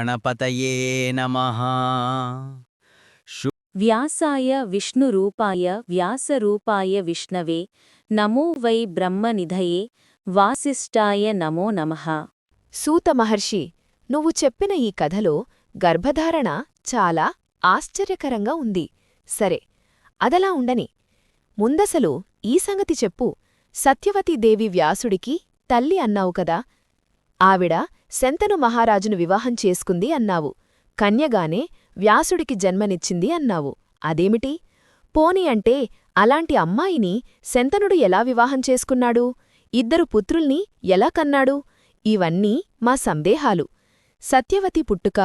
గణపతయే నమః. వ్యాసాయ విష్ణురూపాయ వ్యాసరూపాయ విష్ణవే. నమో వై బ్రహ్మనిధయే. వాసిష్ఠాయ నమో నమః. సూత మహర్షి నువ్వు చెప్పిన ఈ కథలో గర్భధారణ చాలా ఆశ్చర్యకరంగా ఉంది. సరే అదలా ఉండని. ముందసలు ఈ సంగతి చెప్పు. సత్యవతీదేవి వ్యాసుడికి తల్లి అన్నావు కదా ఆవిడ శంతను మహారాజును వివాహం చేసుకుంది అన్నావు. కన్యగానే వ్యాసుడికి జన్మనిచ్చింది అన్నావు. అదేమిటి? పోని అంటే అలాంటి అమ్మాయిని శంతనుడు ఎలా వివాహం చేసుకున్నాడు? ఇద్దరు పుత్రుల్ని ఎలా కన్నాడు? ఇవన్నీ మా సందేహాలు. సత్యవతి పుట్టుక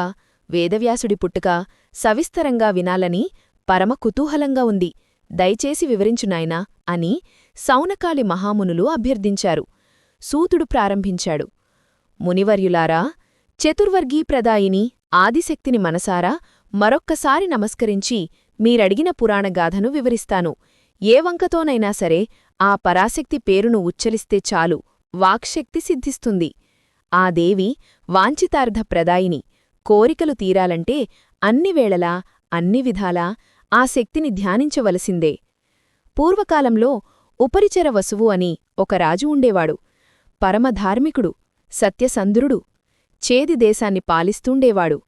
వేదవ్యాసుడి పుట్టుక సవిస్తరంగా వినాలని పరమ కుతూహలంగా ఉంది. దయచేసి వివరించునాయనా అని సౌనకాలి మహామునులు అభ్యర్థించారు. సూతుడు ప్రారంభించాడు. మునివర్యులారా చతుర్వర్గీ ప్రదాయిని ఆదిశక్తిని మనసారా మరొక్కసారి నమస్కరించి మీరడిగిన పురాణగాథను వివరిస్తాను. ఏ వంకతోనైనా సరే ఆ పరాశక్తి పేరును ఉచ్చరిస్తే చాలు వాక్శక్తి సిద్ధిస్తుంది. ఆ దేవి వాంఛితార్థ ప్రదాయిని కోరికలు తీరాలంటే అన్ని వేళలా అన్ని విధాలా ఆ శక్తిని ధ్యానించవలసిందే. పూర్వకాలంలో ఉపరిచర వసువు అని ఒక రాజు ఉండేవాడు. పరమధార్మికుడు సత్యసంధ్రుడు చేది దేశాన్ని పాలిస్తూండేవాడు.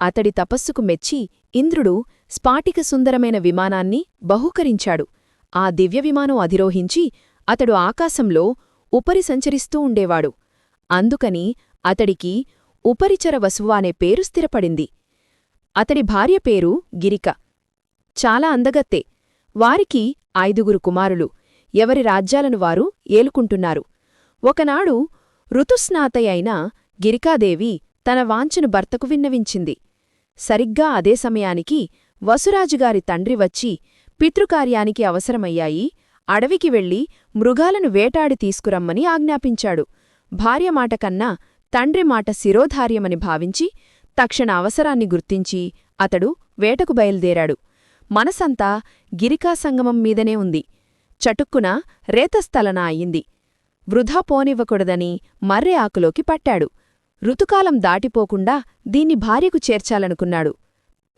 అతడి తపస్సుకు మెచ్చి ఇంద్రుడు స్పాటిక సుందరమైన విమానాన్ని బహూకరించాడు. ఆ దివ్య విమానం అధిరోహించి అతడు ఆకాశంలో ఉపరి సంచరిస్తూ ఉండేవాడు. అందుకని అతడికి ఉపరిచర వసువ అనే పేరు స్థిరపడింది. అతడి భార్య పేరు గిరిక. చాలా అందగత్తే. వారికి ఐదుగురు కుమారులు. ఎవరి రాజ్యాలను వారు ఏలుకుంటున్నారు. ఒకనాడు ఋతుస్నాతయైన గిరికాదేవి తన వాంఛను భర్తకు విన్నవించింది. సరిగ్గా అదే సమయానికి వసురాజుగారి తండ్రి వచ్చి పితృకార్యానికి అవసరమయ్యాయి. అడవికి వెళ్ళి మృగాలను వేటాడి తీసుకురమ్మని ఆజ్ఞాపించాడు. భార్య మాట కన్నా తండ్రి మాట శిరోధార్యమని భావించి తక్షణ అవసరాన్ని గుర్తించి అతడు వేటకు బయల్దేరాడు. మనసంతా గిరికా సంగమం మీదనే ఉంది. చటుక్కున రేతస్థలన అయింది. వృధా పోనివ్వకూడదని మర్రె ఆకులోకి పట్టాడు. ఋతుకాలం దాటిపోకుండా దీన్ని భార్యకు చేర్చాలనుకున్నాడు.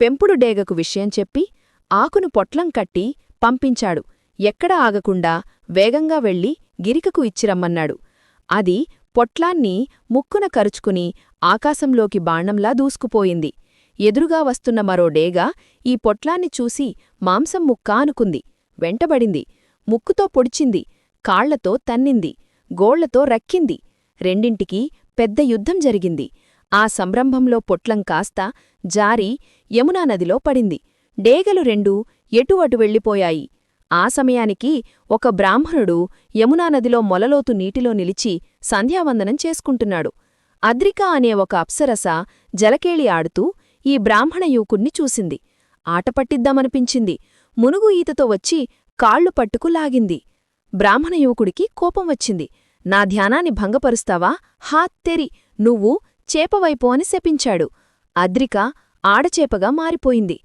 పెంపుడు డేగకు విషయం చెప్పి ఆకును పొట్లం కట్టి పంపించాడు. ఎక్కడా ఆగకుండా వేగంగా వెళ్ళి గిరికకు ఇచ్చిరమ్మన్నాడు. అది పొట్లాన్ని ముక్కున కరుచుకుని ఆకాశంలోకి బాణంలా దూసుకుపోయింది. ఎదురుగా వస్తున్న మరో డేగా ఈ పొట్లాన్ని చూసి మాంసం ముక్క అనుకుంది వెంటబడింది. ముక్కుతో పొడిచింది. కాళ్ళతో తన్నింది. గోళ్ళతో రక్కింది. రెండింటికి పెద్ద యుద్ధం జరిగింది. ఆ సంరంభంలో పొట్లం కాస్త జారి యమునా నదిలో పడింది. డేగలు రెండూ ఎటు అటు వెళ్ళిపోయాయి. ఆ సమయానికి ఒక బ్రాహ్మణుడు యమునా నదిలో మొలలోతు నీటిలో నిలిచి సంధ్యావందనం చేసుకుంటున్నాడు. అద్రిక అనే ఒక అప్సరస జలకేళి ఆడుతూ ఈ బ్రాహ్మణ యువకుణ్ణి చూసింది. ఆటపట్టిద్దామనిపించింది మునుగు ఈతతో వచ్చి కాళ్ళు పట్టుకు లాగింది. బ్రాహ్మణ యువకుడికి కోపం వచ్చింది. నా ధ్యానాన్ని భంగపరుస్తావా? హా తెరి నువ్వు చేపవైపో అని శపించాడు. అద్రిక ఆడచేపగా మారిపోయింది.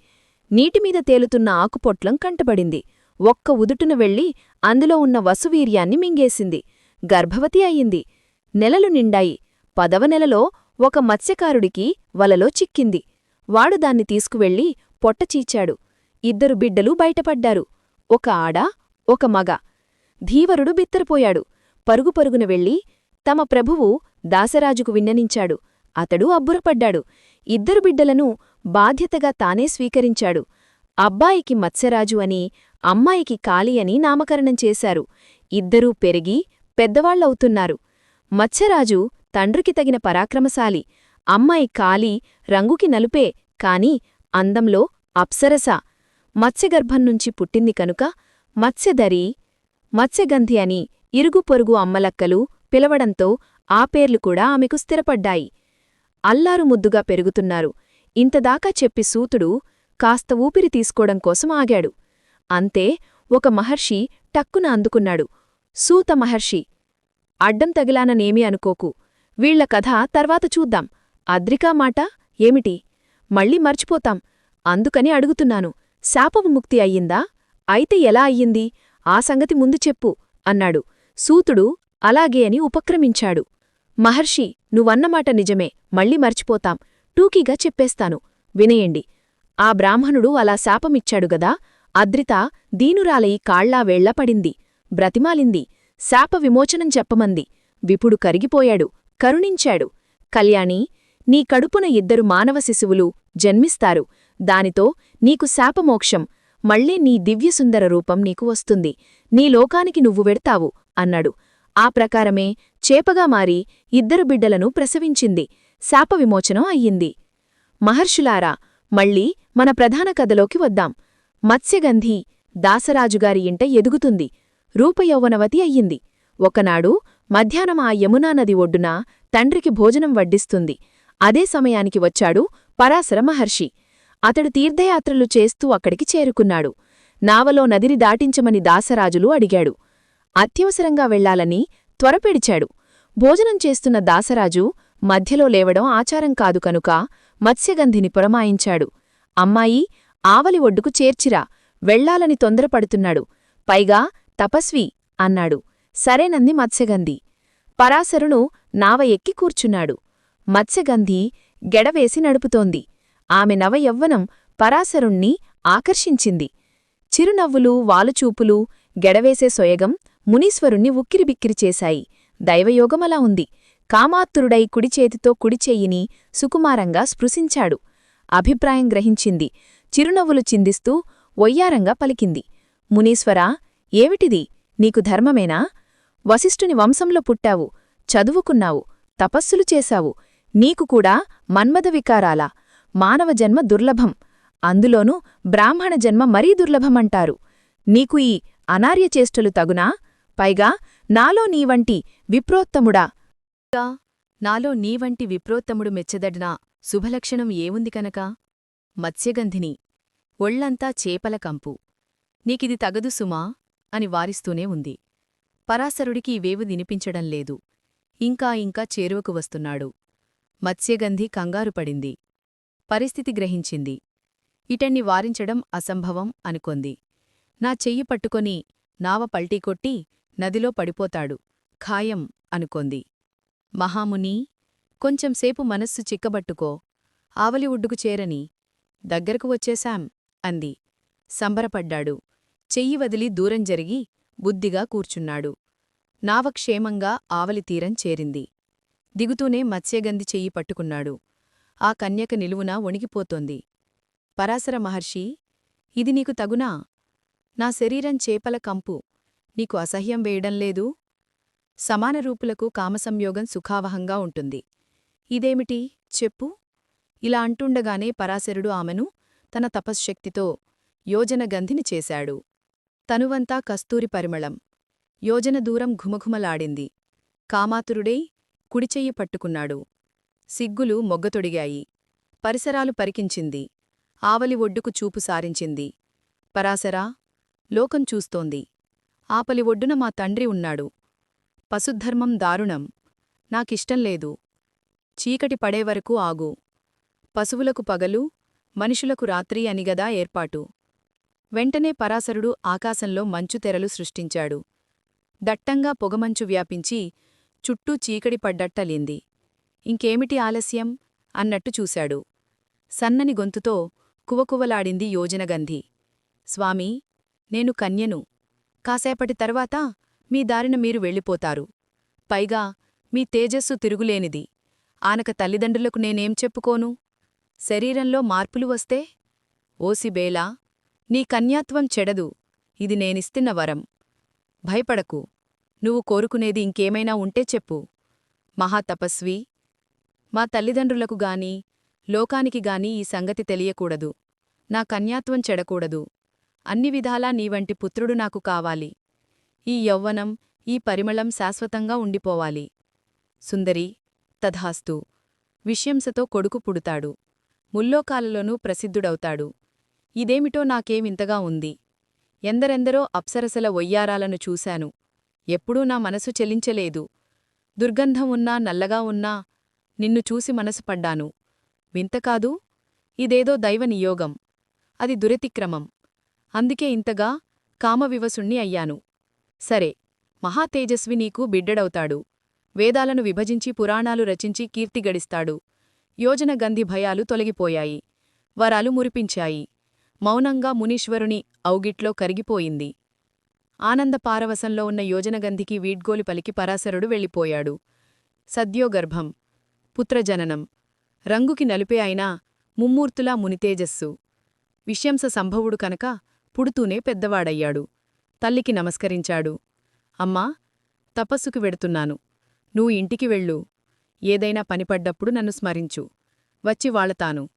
నీటిమీద తేలుతున్న ఆకుపొట్లం కంటబడింది. ఒక్క ఉదుటున వెళ్ళి అందులో ఉన్న వసువీర్యాన్ని మింగేసింది. గర్భవతి అయింది నెలలు నిండాయి. పదవ నెలలో ఒక మత్స్యకారుడికి వలలో చిక్కింది. వాడు దాన్ని తీసుకువెళ్ళి పొట్టచీచాడు ఇద్దరు బిడ్డలు బయటపడ్డారు. ఒక ఆడ ఒక మగ. ధీవరుడు బిత్తరపోయాడు. పరుగు పరుగున వెళ్ళి తమ ప్రభువు దాసరాజుకు విన్ననించాడు అతడు అబ్బురపడ్డాడు. ఇద్దరు బిడ్డలను బాధ్యతగా తానే స్వీకరించాడు. అబ్బాయికి మత్స్యరాజు అని అమ్మాయికి కాళీ అని నామకరణం చేశారు. ఇద్దరూ పెరిగి పెద్దవాళ్ళవుతున్నారు మత్స్యరాజు తండ్రికి తగిన పరాక్రమశాలి. అమ్మాయి కాళీ రంగుకి నలుపే కాని అందంలో అప్సరస. మత్స్యగర్భంనుంచి పుట్టింది కనుక మత్స్యధరి మత్స్యగంధి అని ఇరుగు పొరుగు అమ్మలక్కలు పిలవడంతో ఆ పేర్లు కూడా ఆమెకు స్థిరపడ్డాయి. అల్లారు ముద్దుగా పెరుగుతున్నారు. ఇంతదాకా చెప్పి సూతుడు కాస్త ఊపిరి తీసుకోవడం కోసం ఆగాడు. అంతే ఒక మహర్షి టక్కున అందుకున్నాడు. సూత మహర్షి అడ్డం తగిలాననేమీ అనుకోకు. వీళ్ళ కథ తర్వాత చూద్దాం. అద్రికా మాట ఏమిటి? మళ్ళీ మర్చిపోతాం. అందుకని అడుగుతున్నాను. శాపవిముక్తి అయ్యిందా? అయితే ఎలా అయ్యింది? ఆ సంగతి ముందు చెప్పు అన్నాడు. సూతుడు అలాగే అని ఉపక్రమించాడు. మహర్షి నువ్వన్నమాట నిజమే మళ్ళీ మర్చిపోతాం. టూకీగా చెప్పేస్తాను. వినయండి. ఆ బ్రాహ్మణుడు అలా శాపమిచ్చాడుగదా అద్రిత దీనురాలయి కాళ్ళా వేళ్ళపడింది బ్రతిమాలింది. శాప విమోచనం చెప్పమంది. విపుడు కరిగిపోయాడు. కరుణించాడు. కళ్యాణి నీ కడుపున ఇద్దరు మానవ శిశువులు జన్మిస్తారు. దానితో నీకు శాపమోక్షం. మళ్ళీ నీ దివ్యసుందర రూపం నీకు వస్తుంది. నీ లోకానికి నువ్వు వెడతావు అన్నాడు. ఆ ప్రకారమే చేపగా మారి ఇద్దరు బిడ్డలను ప్రసవించింది. శాపవిమోచనం అయ్యింది. మహర్షులారా మళ్ళీ మన ప్రధాన కథలోకి వద్దాం. మత్స్యగంధి దాసరాజుగారి ఇంట ఎదుగుతుంది. రూపయౌవనవతి అయ్యింది. ఒకనాడు మధ్యాహ్నం ఆ యమునా నది ఒడ్డున తండ్రికి భోజనం వడ్డిస్తుంది. అదే సమయానికి వచ్చాడు పరాశర మహర్షి. అతడు తీర్థయాత్రలు చేస్తూ అక్కడికి చేరుకున్నాడు. నావలో నదిని దాటించమని దాసరాజులు అడిగాడు. అత్యవసరంగా వెళ్ళాలని త్వరపెడిచాడు. భోజనం చేస్తున్న దాసరాజు మధ్యలో లేవడం ఆచారం కాదు కనుక మత్స్యగంధిని పురమాయించాడు. అమ్మాయి ఆవలి ఒడ్డుకు చేర్చిరా వెళ్ళాలని తొందరపడుతున్నాడు. పైగా తపస్వి అన్నాడు. సరేనంది మత్స్యగంధి. పరాశరును నావ ఎక్కి కూర్చున్నాడు. మత్స్యగంధి గెడవేసి నడుపుతోంది. ఆమె నవయవ్వనం పరాశరుణ్ణి ఆకర్షించింది. చిరునవ్వులు వాలుచూపులు గెడవేసే సొయగం మునీశ్వరుణ్ణి ఉక్కిరిబిక్కిరి చేశాయి. దైవయోగమలా ఉంది. కామాత్తురుడై కుడిచేతితో కుడిచెయ్యిని సుకుమారంగా స్పృశించాడు. అభిప్రాయం గ్రహించింది. చిరునవ్వులు చిందిస్తూ ఒయ్యారంగా పలికింది. మునీశ్వరా ఏమిటిది? నీకు ధర్మమేనా? వశిష్ఠుని వంశంలో పుట్టావు. చదువుకున్నావు. తపస్సులు చేశావు. నీకు కూడా మన్మథ వికారాలా? మానవ జన్మ దుర్లభం. అందులోనూ బ్రాహ్మణ జన్మ మరీ దుర్లభమంటారు. నీకు ఈ అనార్యచేష్టలు తగునా? పైగా నాలో నీవంటి విప్రోత్తముడా. నాలో నీవంటి విప్రోత్తముడు మెచ్చదడినా శుభలక్షణం ఏవుంది కనుక? మత్స్యగంధిని. ఒళ్ళంతా చేపల కంపు. నీకిది తగదు సుమా? అని వారిస్తూనే ఉంది. పరాశరుడికి ఇవేవు వినిపించడం లేదు. ఇంకా ఇంకా చేరువకు వస్తున్నాడు. మత్స్యగంధి కంగారుపడింది పరిస్థితి గ్రహించింది. ఇటన్ని వారించడం అసంభవం అనుకొంది. నా చెయ్యి పట్టుకొని నావ పల్టీకొట్టి నదిలో పడిపోతాడు. ఖాయం అనుకొంది. మహాముని కొంచెంసేపు మనస్సు చిక్కబట్టుకో. ఆవలి ఒడ్డుకు చేరని. దగ్గరకు వచ్చేశాం అంది. సంబరపడ్డాడు. చెయ్యి వదిలి దూరం జరిగి బుద్ధిగా కూర్చున్నాడు. నావక్షేమంగా ఆవలి తీరం చేరింది. దిగుతూనే మత్స్యగంధి చెయ్యి పట్టుకున్నాడు. ఆ కన్యక నిలువునా వణిగిపోతోంది. పరాశర మహర్షి ఇది నీకు తగునా? నా శరీరం చేపల కంపు. నీకు అసహ్యం వేయడం లేదు? సమానరూపులకు కామసంయోగం సుఖావహంగా ఉంటుంది. ఇదేమిటి? చెప్పు. ఇలా అంటుండగానే పరాశరుడు ఆమెను తన తపశ్శక్తితో యోజన గంధిని చేశాడు. తనువంతా కస్తూరి పరిమళం. యోజన దూరం ఘుమఘుమలాడింది. కామాతురుడై కుడిచెయ్యి పట్టుకున్నాడు. సిగ్గులు మొగ్గతొడిగాయి. పరిసరాలు పరికించింది. ఆవలి ఒడ్డుకు చూపు సారించింది. పరాశరా లోకం చూస్తోంది. ఆపలి ఒడ్డున మా తండ్రి ఉన్నాడు. పశుధర్మం దారుణం. నాకిష్టం లేదు. చీకటి పడేవరకు ఆగు. పశువులకు పగలు మనుషులకు రాత్రి అనిగదా ఏర్పాటు. వెంటనే పరాశరుడు ఆకాశంలో మంచు తెరలు సృష్టించాడు. దట్టంగా పొగమంచు వ్యాపించి చుట్టూ చీకటి పడ్డట్టలింది. ఇంకేమిటి ఆలస్యం? అన్నట్టు చూశాడు. సన్నని గొంతుతో కువకువలాడింది యోజనగంధి. స్వామీ నేను కన్యను. కాసేపటి తర్వాత మీ దారిన మీరు వెళ్ళిపోతారు. పైగా మీ తేజస్సు తిరుగులేనిది. ఆనక తల్లిదండ్రులకు నేనేం చెప్పుకోను? శరీరంలో మార్పులు వస్తే? ఓసిబేలా నీ కన్యాత్వం చెడదు. ఇది నేనిస్తున్న వరం. భయపడకు. నువ్వు కోరుకునేది ఇంకేమైనా ఉంటే చెప్పు. మహాతపస్వి మా తల్లిదండ్రులకు గాని లోకానికి గాని ఈ సంగతి తెలియకూడదు. నా కన్యాత్వం చెడకూడదు. అన్ని విధాలా నీవంటి పుత్రుడు నాకు కావాలి. ఈ యౌవనం ఈ పరిమళం శాశ్వతంగా ఉండిపోవాలి. సుందరి తథాస్తు. విషయంసతో కొడుకు పుడుతాడు. ముల్లోకాలలోనూ ప్రసిద్ధుడవుతాడు. ఇదేమిటో నాకేమింతగా ఉంది. ఎందరెందరో అప్సరసల ఒయ్యారాలను చూశాను. ఎప్పుడూ నా మనసు చెలించలేదు. దుర్గంధం ఉన్నా నల్లగా ఉన్నా నిన్ను చూసి మనసుపడ్డాను వింతకాదు ఇదేదో దైవ నియోగం. అది దురతిక్రమం. అందుకే ఇంతగా కామవివసుణ్ణి అయ్యాను. సరే మహాతేజస్వి నీకు బిడ్డడవుతాడు. వేదాలను విభజించి పురాణాలు రచించి కీర్తి గడిస్తాడు. యోజన గంధి భయాలు తొలగిపోయాయి. వరాలు మురిపించాయి. మౌనంగా మునీశ్వరుని ఔగిట్లో కరిగిపోయింది. ఆనంద పారవశంలో ఉన్న యోజనగంధికి వీడ్గోలు పలికి పరాశరుడు వెళ్ళిపోయాడు. సద్యోగర్భం. పుత్రజననం. రంగుకి నలుపే అయినా ముమ్మూర్తులా మునితేజస్సు విషయంస సంభవుడు కనుక పుడుతూనే పెద్దవాడయ్యాడు. తల్లికి నమస్కరించాడు. అమ్మా తపస్సుకు వెడుతున్నాను. నువ్వు ఇంటికి వెళ్ళు. ఏదైనా పనిపడ్డప్పుడు నన్ను స్మరించు. వచ్చి వాళతాను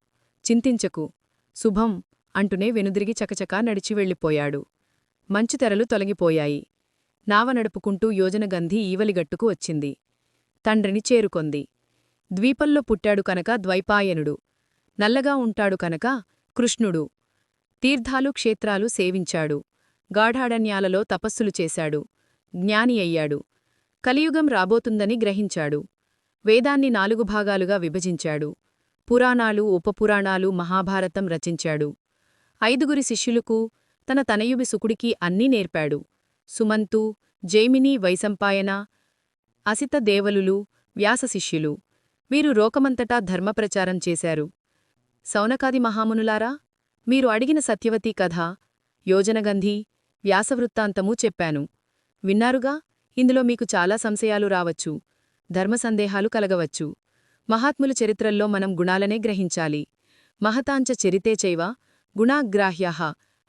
చింతించకు. శుభం అంటూనే వెనుదిరిగి చకచకా నడిచి వెళ్ళిపోయాడు. మంచుతెరలు తొలగిపోయాయి. నావ నడుపుకుంటూ యోజనగంధి ఈవలిగట్టుకు వచ్చింది. తండ్రిని చేరుకొంది. ద్వీపంలో పుట్టాడు కనుక ద్వైపాయనుడు. నల్లగా ఉంటాడు కనుక కృష్ణుడు. తీర్థాలు క్షేత్రాలు సేవించాడు. గాఢాడన్యాలలో తపస్సులు చేశాడు. జ్ఞాని అయ్యాడు. కలియుగం రాబోతుందని గ్రహించాడు. వేదాన్ని నాలుగు భాగాలుగా విభజించాడు. పురాణాలు ఉపపురాణాలు మహాభారతం రచించాడు. ఐదుగురి శిష్యులకు తన తనయుబి సుకుడికి అన్నీ నేర్పాడు. సుమంతు జైమిని వైసంపాయన అసిత దేవలులు వ్యాసశిష్యులు వీరు రోకమంతటా ధర్మప్రచారం చేశారు. సౌనకాది మహామునులారా మీరు అడిగిన సత్యవతీ కథ యోజనగంధి వ్యాసవృత్తాంతమూ చెప్పాను. విన్నారుగా? ఇందులో మీకు చాలా సంశయాలు రావచ్చు ధర్మ సందేహాలు కలగవచ్చు. మహాత్ముల చరిత్రల్లో మనం గుణాలనే గ్రహించాలి. మహతాంచ చరితే చైవ గుణాగ్రాహ్యాహ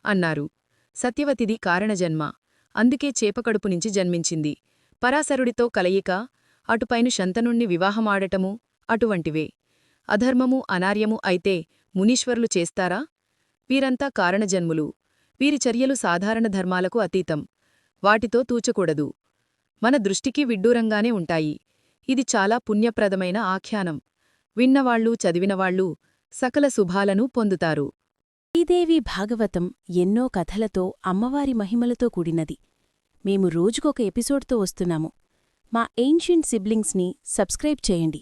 అన్నారు. సత్యవతిది కారణజన్మ. అందుకే చేపకడుపు నుంచి జన్మించింది. పరాశరుడితో కలయిక అటుపైన శంతనుణ్ణి వివాహమాడటము అటువంటివే. అధర్మము అనార్యము అయితే మునీశ్వరులు చేస్తారా? వీరంతా కారణజన్ములు. వీరి చర్యలు సాధారణ ధర్మాలకు అతీతం. వాటితో తూచకూడదు. మన దృష్టికి విడ్డూరంగానే ఉంటాయి. ఇది చాలా పుణ్యప్రదమైన ఆఖ్యానం. విన్నవాళ్ళు చదివినవాళ్ళు సకల శుభాలను పొందుతారు. శ్రీదేవి భాగవతం ఎన్నో కథలతో అమ్మవారి మహిమలతో కూడినది. మేము రోజుకొక ఎపిసోడ్తో వస్తున్నాము. మా ఏన్షియంట్ సిబ్లింగ్స్ని సబ్స్క్రైబ్ చేయండి.